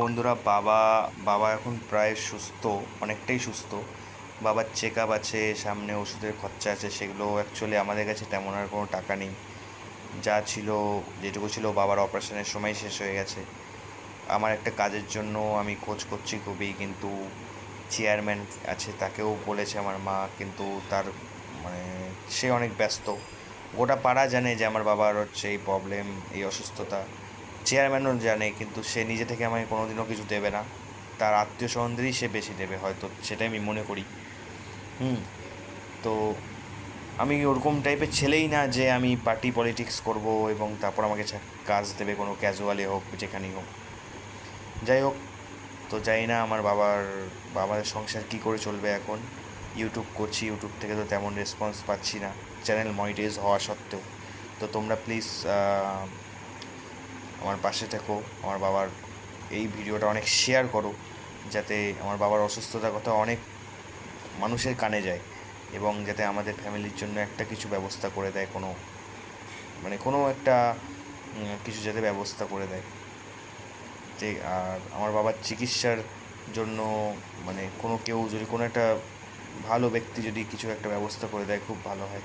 বন্ধুরা, বাবা বাবা এখন প্রায় সুস্থ, অনেকটাই সুস্থ। বাবার চেক আপ আছে, সামনে ওষুধের খরচা আছে, সেগুলো অ্যাকচুয়ালি আমাদের কাছে তেমন আর কোনো টাকা নেই। যা ছিল, যেটুকু ছিল বাবার অপারেশনের সময় শেষ হয়ে গেছে। আমার একটা কাজের জন্য আমি খোঁজ করছি খুবই, কিন্তু চেয়ারম্যান আছে, তাকেও বলেছে আমার মা, কিন্তু তার মানে সে অনেক ব্যস্ত। গোটা পাড়া জানে যে আমার বাবার হচ্ছে এই প্রবলেম এই অসুস্থতা। চেয়ারম্যানও জানে, কিন্তু সে নিজে থেকে আমাকে কোনোদিনও কিছু দেবে না। তার আত্মীয় স্বজনদেরই সে বেশি দেবে হয়তো, সেটাই আমি মনে করি। হুম, তো আমি ওরকম টাইপের ছেলেই না যে আমি পার্টি পলিটিক্স করব এবং তারপর আমাকে কাজ দেবে কোনো ক্যাজুয়ালে হোক, যেখানেই হোক। যাই হোক, তো জানি না আমার বাবার বাবার সংসার কী করে চলবে এখন। ইউটিউব করছি ইউটিউব থেকে তো তেমন রেসপন্স পাচ্ছি না। চ্যানেল মনিটাইজ হওয়া সত্ত্বেও। তো তোমরা প্লিজ আমার পাশে থেকো, আমার বাবার এই ভিডিওটা অনেক শেয়ার করো, যাতে আমার বাবার অসুস্থতার কথা অনেক মানুষের কানে যায় এবং যাতে আমাদের ফ্যামিলির জন্য একটা কিছু ব্যবস্থা করে দেয়, কোনো মানে কোনো একটা কিছু যাতে ব্যবস্থা করে দেয়। যে, আর আমার বাবার চিকিৎসার জন্য মানে কোনো কেউ যদি কোনো একটা ভালো ব্যক্তি যদি কিছু একটা ব্যবস্থা করে দেয়, খুব ভালো হয়।